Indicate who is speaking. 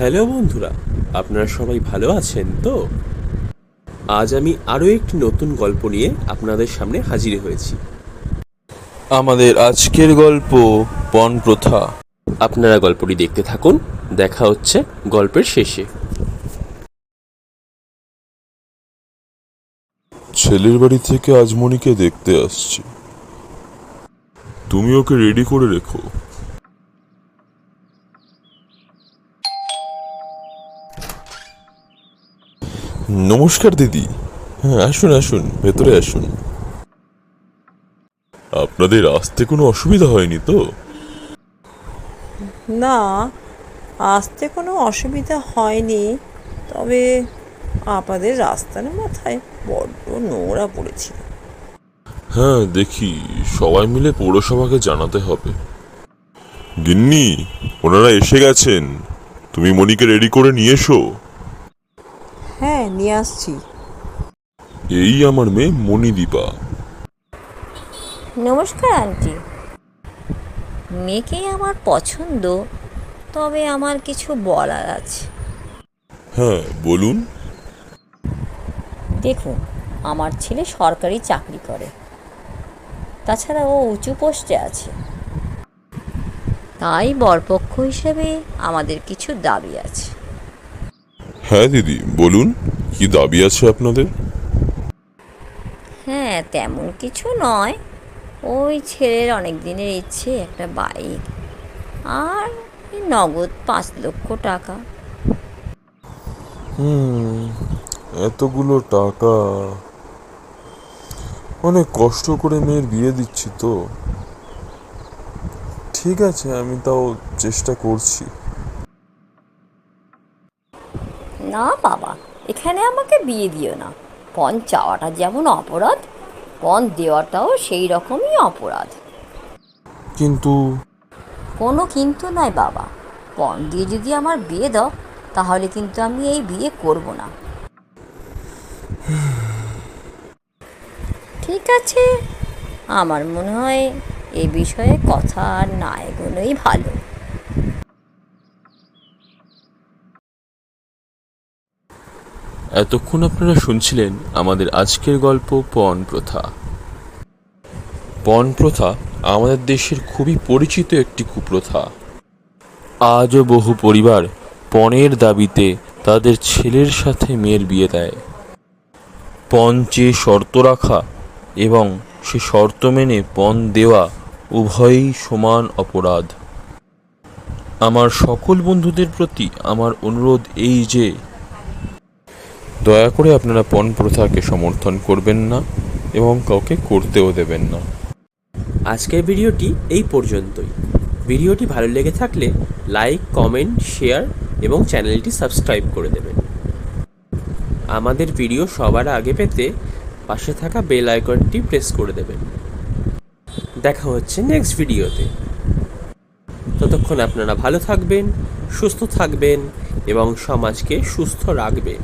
Speaker 1: Hello বন্ধুরা আপনারা সবাই ভালো আছেন তো? আজ আমি আরও একটি নতুন গল্প নিয়ে আপনাদের সামনে হাজির হয়েছি।
Speaker 2: আমাদের আজকের গল্প পণ প্রথা।
Speaker 1: আপনারা গল্পটি দেখতে থাকুন দেখা হচ্ছে গল্পের শেষে।
Speaker 3: ছেলের বাড়ি থেকে আজমনিকে দেখতে আসছি। তুমি ওকে রেডি করে রেখো। নমস্কার দিদি। হ্যাঁ আসুন আসুন ভেতরে আসুন। আপনাদের আসতে কোনো অসুবিধা হয়নি তো?
Speaker 4: না আসতে কোনো অসুবিধা হয়নি তবে আপনাদের রাস্তার মাথায় বড্ড নোংরা পড়েছিল।
Speaker 3: হ্যাঁ দেখি সবাই মিলে পৌরসভাকে জানাতে হবে। গিন্নি ওনারা এসে গেছেন। তুমি মনিকে রেডি করে নিয়ে এসো।
Speaker 4: নিয়ে আসছি।
Speaker 3: এই আমার মেয়ে মণিদীপা।
Speaker 5: নমস্কার আন্টি। মেয়েকে আমার পছন্দ তবে আমার কিছু বলার আছে।
Speaker 3: হ্যাঁ বলুন।
Speaker 5: দেখুন আমার ছেলে সরকারি চাকরি করে। তাছাড়া ও উঁচু পোস্টে আছে। তাই বরপক্ষ হিসেবে আমাদের কিছু দাবি আছে।
Speaker 3: হ্যাঁ দিদি বলুন। কি দাবি আছে আপনাদের?
Speaker 5: হ্যাঁ তেমন কিছু নয়। ওই ছেলের অনেক দিনের ইচ্ছে একটা বাইক আর নগদ পাঁচ লক্ষ টাকা।
Speaker 3: হুম এতগুলো টাকা। অনেক কষ্ট করে মেয়ের বিয়ে দিচ্ছি তো। ঠিক আছে আমি তাও চেষ্টা করছি।
Speaker 5: না বাবা এখানে আমাকে বিয়ে দিও না। পণ চাওয়াটা যেমন অপরাধ পণ দেওয়াটাও সেই রকমই অপরাধ।
Speaker 3: কিন্তু
Speaker 5: কোনো কিন্তু নয় বাবা। পণ দিয়ে যদি আমার বিয়ে দাও তাহলে কিন্তু আমি এই বিয়ে করব না। ঠিক আছে। আমার মনে হয় এ বিষয়ে কথা আর না এগোনোই ভালো।
Speaker 1: এতক্ষণ আপনারা শুনছিলেন আমাদের আজকের গল্প পণ প্রথা। পণ প্রথা আমাদের দেশের খুবই পরিচিত একটি কুপ্রথা। আজও বহু পরিবার পণের দাবিতে তাদের ছেলের সাথে মেয়ের বিয়ে দেয়। পণ চেয়ে শর্ত রাখা এবং সে শর্ত মেনে পণ দেওয়া উভয়ই সমান অপরাধ। আমার সকল বন্ধুদের প্রতি আমার অনুরোধ এই যে দয়া করে আপনারা পণ প্রথাকে সমর্থন করবেন না এবং কাউকে করতেও দেবেন না। আজকের ভিডিওটি এই পর্যন্তই। ভিডিওটি ভালো লেগে থাকলে লাইক, কমেন্ট, শেয়ার এবং চ্যানেলটি সাবস্ক্রাইব করে দেবেন। আমাদের ভিডিও সবার আগে পেতে পাশে থাকা বেল আইকনটি প্রেস করে দেবেন। দেখা হচ্ছে নেক্সট ভিডিওতে। ততক্ষণ আপনারা ভালো থাকবেন, সুস্থ থাকবেন এবং সমাজকে সুস্থ রাখবেন।